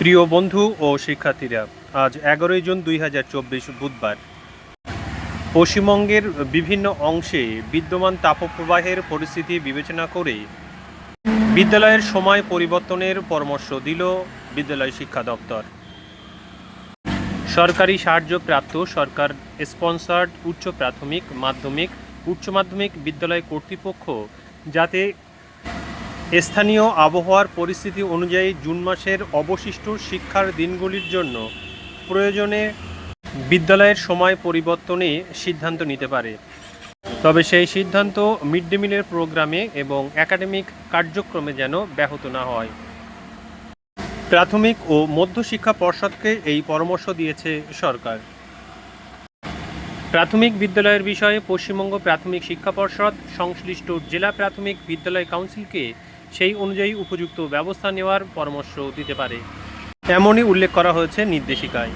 প্রিয় বন্ধু ও শিক্ষার্থীরা, আজ এগারোই জুন দুই হাজার চব্বিশ বুধবার। পশ্চিমবঙ্গের বিভিন্ন অংশে বিদ্যমান তাপপ্রবাহের পরিস্থিতি বিবেচনা করে বিদ্যালয়ের সময় পরিবর্তনের পরামর্শ দিল বিদ্যালয় শিক্ষা দপ্তর। সরকারি সাহায্যপ্রাপ্ত সরকার স্পন্সার্ড উচ্চ প্রাথমিক, মাধ্যমিক, উচ্চ মাধ্যমিক বিদ্যালয় কর্তৃপক্ষ যাতে স্থানীয় আবহাওয়ার পরিস্থিতি অনুযায়ী জুন মাসের অবশিষ্ট শিক্ষার দিনগুলির জন্য প্রয়োজনে বিদ্যালয়ের সময় পরিবর্তনে সিদ্ধান্ত নিতে পারে। তবে সেই সিদ্ধান্ত মিড ডে মিলের প্রোগ্রামে এবং একাডেমিক কার্যক্রমে যেন ব্যাহত না হয়। প্রাথমিক ও মধ্যশিক্ষা পর্ষদকে এই পরামর্শ দিয়েছে সরকার। প্রাথমিক বিদ্যালয়ের বিষয়ে পশ্চিমবঙ্গ প্রাথমিক শিক্ষা পর্ষদ, সংশ্লিষ্ট জেলা প্রাথমিক বিদ্যালয় কাউন্সিলকে সেই অনুযায়ী উপযুক্ত ব্যবস্থা নেওয়ার পরামর্শ দিতে পারে। এমনই উল্লেখ করা হয়েছে নির্দেশিকায়।